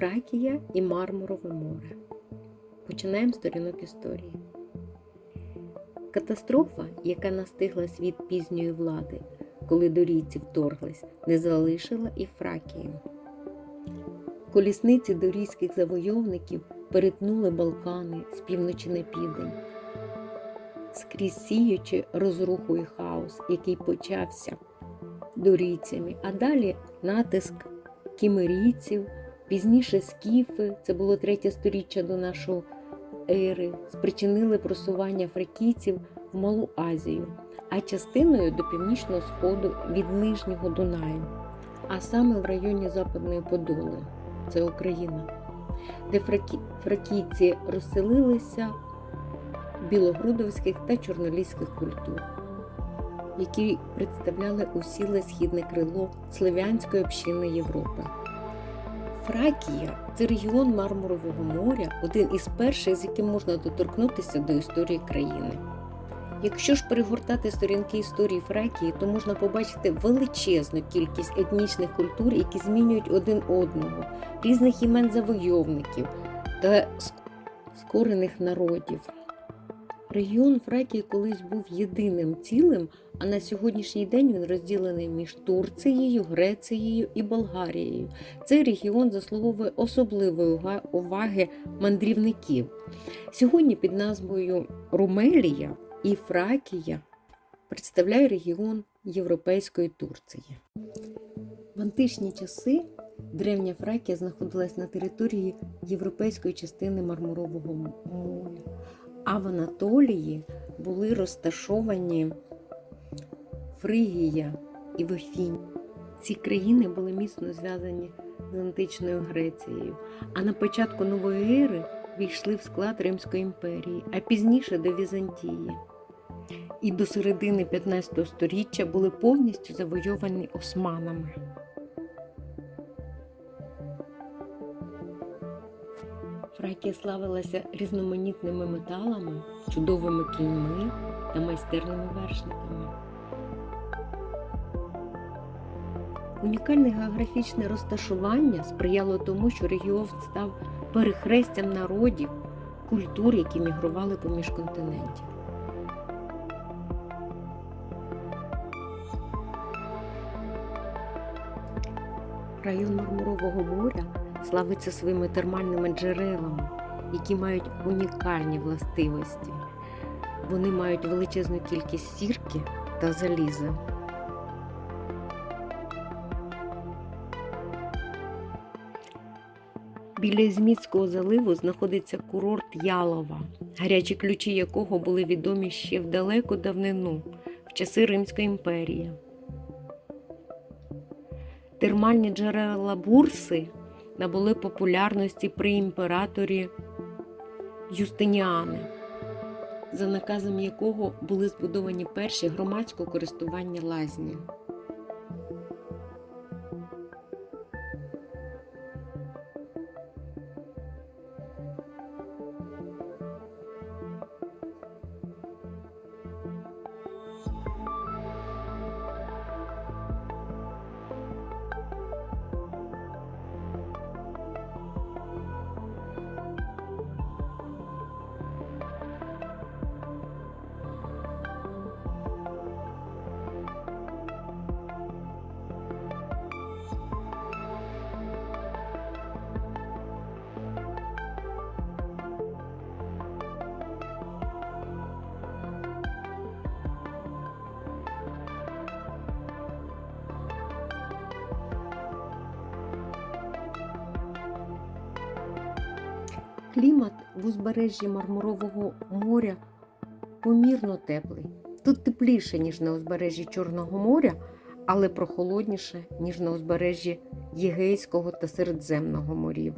Фракія і Мармурове море. Починаємо сторінок історії. Катастрофа, яка настигла світ пізньої влади, коли дорійці вторглись, не залишила і Фракію. Колісниці дорійських завойовників перетнули Балкани з півночі на південь, скрізь сіючи розруху і хаос, який почався дорійцями, а далі натиск кімерійців, пізніше скіфи, це було третє сторіччя до нашого ери, спричинили просування фракійців в Малу Азію, а частиною до північного сходу від Нижнього Дунаю, а саме в районі Западної Подоли, це Україна, де фракі... фракійці розселилися білогрудовських та чорноліських культур, які представляли усіле східне крило Слов'янської общини Європи. Фракія це регіон Мармурового моря, один із перших, з яким можна доторкнутися до історії країни. Якщо ж перегортати сторінки історії Фракії, то можна побачити величезну кількість етнічних культур, які змінюють один одного, різних імен завойовників та скорених народів. Регіон Фракії колись був єдиним цілим, а на сьогоднішній день він розділений між Турцією, Грецією і Болгарією. Цей регіон заслуговує особливої уваги мандрівників. Сьогодні під назвою Румелія і Фракія представляє регіон Європейської Турції. В античні часи древня Фракія знаходилась на території європейської частини Мармурового моря а в Анатолії були розташовані Фригія і Вефінь. Ці країни були міцно зв'язані з античною Грецією, а на початку нової ери війшли в склад Римської імперії, а пізніше до Візантії. І до середини 15 століття були повністю завойовані османами. Фракія славилася різноманітними металами, чудовими кіньми та майстерними вершниками. Унікальне географічне розташування сприяло тому, що регіон став перехрестям народів, культур, які мігрували поміж континентів. Район Мармурового моря славиться своїми термальними джерелами, які мають унікальні властивості. Вони мають величезну кількість сірки та заліза. Біля Ізмітського заливу знаходиться курорт Ялова, гарячі ключі якого були відомі ще в далеку давнину, в часи Римської імперії. Термальні джерела бурси набули популярності при імператорі Юстиніани, за наказом якого були збудовані перші громадського користування лазні. Клімат в узбережжі Мармурового моря помірно теплий. Тут тепліше, ніж на узбережжі Чорного моря, але прохолодніше, ніж на узбережжі Єгейського та Середземного морів.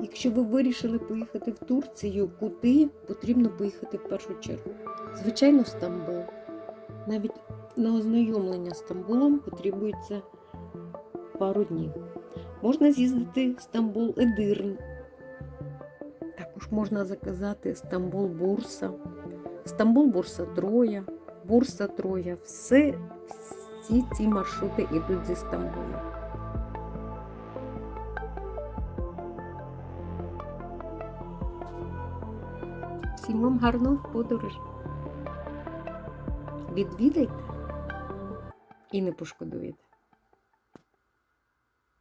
Якщо ви вирішили поїхати в Турцію, куди потрібно поїхати в першу чергу? Звичайно, в Стамбул. Навіть на ознайомлення з Стамбулом потребується пару днів. Можна з'їздити в Стамбул Едирн. Також можна заказати Стамбул Бурса, Стамбул Бурса Троя, Бурса Троя. Все, Всі ці маршрути йдуть зі Стамбула. Всім вам гарного подорож. Відвідайте і не пошкодуєте.